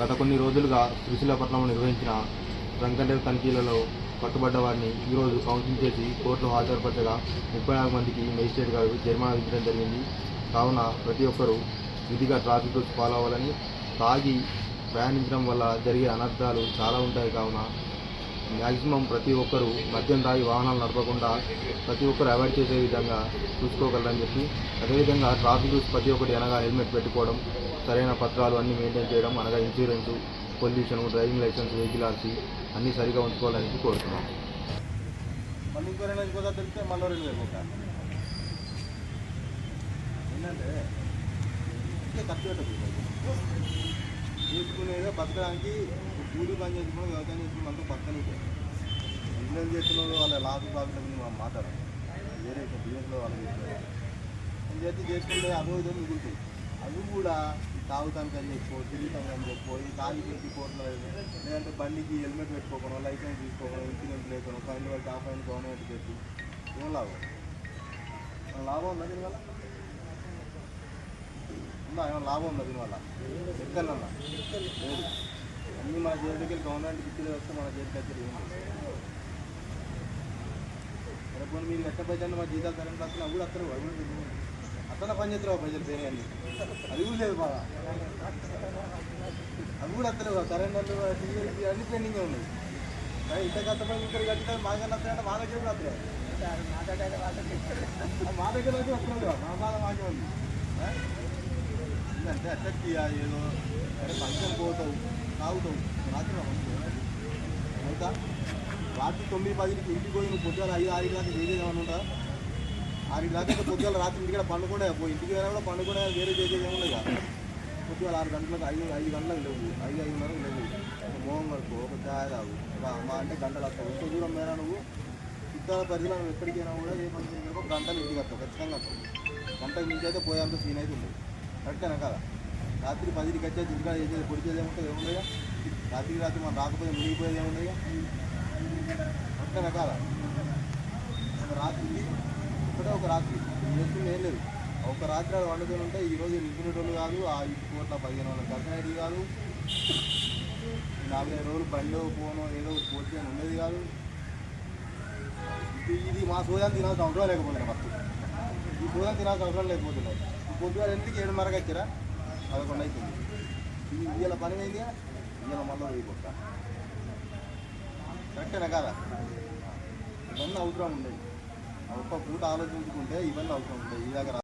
గత కొన్ని రోజులుగా శ్రీశైలపట్నంలో నిర్వహించిన వెంకటేశ్వర తనిఖీలలో పట్టుబడ్డ వారిని ఈరోజు కౌన్సిలింగ్ చేసి కోర్టులో హాజరుపరచగా ముప్పై నాలుగు మందికి మేజిస్ట్రేట్ గారు జరిమానా విధించడం జరిగింది. కావున ప్రతి ఒక్కరూ విధిగా ట్రాఫిక్ రూల్స్ ఫాలో అవ్వాలని తాగి ప్రయాణించడం వల్ల జరిగే అనర్థాలు చాలా ఉంటాయి. కావున మ్యాక్సిమం ప్రతి ఒక్కరూ మద్యం తాగి వాహనాలు నడపకుండా ప్రతి ఒక్కరు అవాయిడ్ చేసే విధంగా చూసుకోగలరని చెప్పి అదేవిధంగా ట్రాఫిక్ రూల్స్ ప్రతి ఒక్కటి అనగా హెల్మెట్ పెట్టుకోవడం సరైన పత్రాలు అన్నీ మెయింటైన్ చేయడం అనగా insurance pollution driving licence vehicle RC అన్నీ సరిగా ఉంచుకోవాలని కోరుతున్నాం. మళ్ళీ ఇంకో రెండు వెళ్ళిపోతా మళ్ళీ రెండు వెళ్ళిపోతా ఏంటంటే ఖర్చు పెట్టదు బతకడానికి కూలి పని చేసుకుని వ్యవసాయం చేసుకుని అంతా బతకనికే బిజినెస్ చేస్తున్న వాళ్ళ లాభ ప్రాఫిట్ అని మనం మాట్లాడాలి వేరే బిజినెస్లో వాళ్ళు చేస్తున్నారు. నేను చేతి చేసుకుంటే అదో ఇదో మిగులుతుంది అవి కూడా ఈ తాగుతానికి అని చెప్పో తిరుగుతానికి అని చెప్పో ఈ తాగి పెట్టి కోర్టులో లేదంటే బండికి హెల్మెట్ పెట్టుకోకుండా లైసెన్స్ తీసుకోకుండా ఇన్సూరెన్స్ లేకుండా ఫైన్ పడితే ఆ ఫైన్ గవర్నమెంట్ పెట్టి ఏం లాభం? లాభం ఉందా దీనివల్ల? ఉందా? ఏమైనా లాభం ఉందా దీనివల్ల? ఎక్కడన్నా? లేదు. అన్నీ మన చేతికి గవర్నమెంట్ ఇచ్చి వస్తే మన చేతికి వచ్చేది ఏం రేపు మీరు లెక్క పైసలు మా జీతాలు కరెంట్ వస్తున్నా కూడా అత్తరు అతను పని చేస్తారు ప్రజలు పేరే అన్ని అది కూడా లేదు బాగా. అది కూడా అత్తరు కరెంట్ వాళ్ళు టీవీ అన్ని పెండింగ్ ఉన్నాయి. ఇంత కష్టపడి ఇక్కడ కట్టిన మా కన్నా వస్తాయంటే మా దగ్గర కూడా వస్తారు మా దగ్గర వచ్చి వస్తున్నారు మా బాధ మాకే ఉంది. అంటే ఎందుకంటే ఏదో అరే ఫంక్షన్ పోతావు తాగుతావు రాత్రి అవుతా? రాత్రి తొమ్మిది పదికి ఇంటికి పోయి నువ్వు పొద్దున ఐదు ఆరు దాకా చేసేది ఏమన్నా ఉంటుందా? ఆరు దాకా ఇంకా పొద్దున రాత్రి ఇంటికి పండుకుంటే పోయి ఇంటికి వెళ్ళినా కూడా పండుకుంటే వేరే చేసేది ఏముండదు కదా పొద్దున ఆరు గంటలకు ఐదు ఐదు గంటలకు లేవు. ఐదు ఐదున్నరకు లేవు. మోహం వరకు ఒక ఛాయ్ తాగు. అమ్మ అంటే గంటలు వస్తావు ఎంత దూరం పోయినా నువ్వు? చుట్టాల పరిధిలో ఎక్కడికైనా కూడా ఏ పని గంటలు ఇంటికి వస్తావు ఖచ్చితంగా వస్తావు గంటకు మించి అయితే పోయేంత సీన్ అయితే ఉంది కరెక్టేనా కదా? రాత్రి పదికి వచ్చా ఇంటికాడ చేసేది పొడిచేది ఏముంటుంది? ఏముండగా రాత్రికి రాత్రి మనం రాకపోతే మునిగిపోయేది ఏముండగా అంత రకాల. ఒక రాత్రి ఒకటే ఒక రాత్రి. చేస్తుంది ఏం లేదు. ఒక రాత్రి అది వండుకొని ఉంటే ఈరోజు నింపునేటోళ్ళు కాదు ఆ ఇంటి కోట్ల పదిహేను వందల దర్శనం కాదు నాలుగైదు రోజులు బండి పోను ఏదో పోటీ అని ఉండేది కాదు. ఇది మా సోదాన్ని తినాల్సిన అవసరం లేకపోతున్నాయి ఫస్ట్. ఈ సోదాన్ని తినాల్సిన అవసరం లేకపోతున్నాయి ఈ పొద్దుగా ఎందుకు ఏడున్నరకు వచ్చారా పదకొండు అవుతుంది ఇది ఇవాళ పని అయింది ఇవాళ మళ్ళీ వెయ్యి కొట్ట. కరెక్టేనా కదా? ఇవన్నీ అవసరం ఉండేవి ఒక్క పూట ఆలోచించుకుంటే ఇవన్నీ అవసరం ఉండేవి ఈ దగ్గర